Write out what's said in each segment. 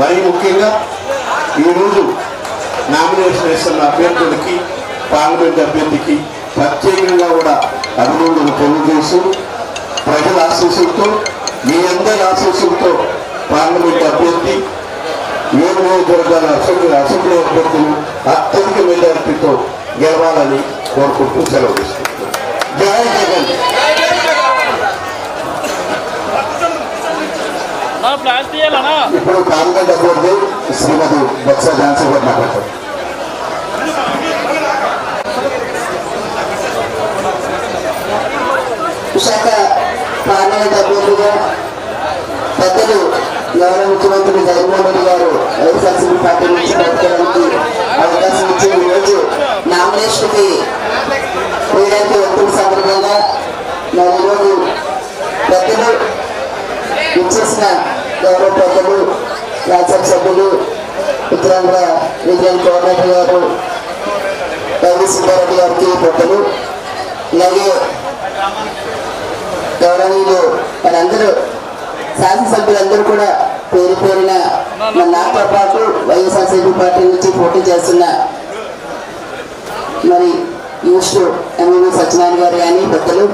మరి ముఖ్యంగా ఈరోజు నామినేషన్ వేస్తున్న అభ్యర్థులకి పార్లమెంట్ అభ్యర్థికి ప్రత్యేకంగా కూడా అభినందనలు తెలియజేస్తూ ప్రజల ఆశీస్సులతో మీ అందరి ఆశీస్సులతో పార్లమెంట్ అభ్యర్థి ఏడు నియోజకవర్గాల అసెంబ్లీ అసెంబ్లీ అభ్యర్థులు అత్యధిక మెజారిటీతో గెలవాలని కోరుకుంటూ సెలవు తీసుకుంటున్నాను జై జగన్! ఇప్పుడు పార్లమెంట్ అభ్యర్థి శ్రీమతి బొత్స ఝాన్సీ గారు మాట్లాడతారు విశాఖ పార్లమెంట్ అభ్యర్థిగా పెద్దలు గౌరవ ముఖ్యమంత్రి జగన్మోహన్ రెడ్డి గారు వైఎస్ఆర్సీపీ పార్టీ నుంచి బతకడానికి అవకాశం ఇచ్చి ఈరోజు నామినేషన్కి వేయడానికి వచ్చిన సందర్భంగా మరి ఈరోజు పెద్దలు ఇచ్చేసిన గౌరవ పెద్దలు రాజ్యసభ సభ్యులు ఉత్తరాంధ్ర రీజియన్ కోఆర్డినేటర్ గారు రవి సుబ్బారెడ్డి గారికి పెద్దలు అలాగే గౌరవీయులు మనందరూ శాసనసభ్యులందరూ కూడా పేరు పేరున మన నాతో పాటు వైఎస్ఆర్సీపీ పార్టీ నుంచి పోటీ చేస్తున్న మరి ఈస్ట్ ఎంఎల్ఏ సత్యనారాయణ గారు కానీ పెద్దలు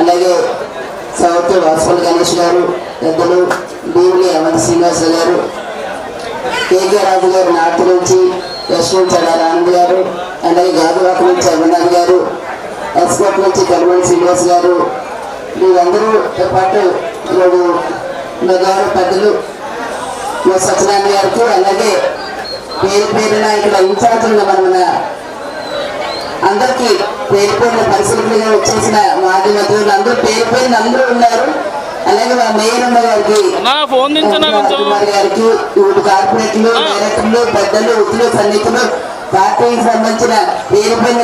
అలాగే సౌత్ వాసుపల్లి గణేష్ గారు పెద్దలు భీమిలి అవంతి శ్రీనివాస గారు కేకే రాజు గారు నార్త్ నుంచి వెస్ట్ నుంచి గారు అలాగే గాజువాక నుంచి అభినాథ్ గారు ఎస్కోట్ నుంచి కల్మణి శ్రీనివాస్ గారు వీరందరూతో పాటు ఈరోజు మా గౌరవ పెద్దలు మా సత్యనారాయణ గారికి అలాగే పేరు పేరున ఇక్కడ ఇన్ఛార్జ్ మన అందరికీ పేరు పేరున పరిశీలనగా వచ్చేసిన మాజీ మంత్రులు అందరూ పేరు పేరున అందరూ ఉన్నారు. అలాగే మా గారికి ఫోన్ కుమార్ గారికి ఊరు డైరెక్టర్లు పెద్దలు ఉద్యోగులు సన్నిహితులు పార్టీకి సంబంధించిన పేరు పైన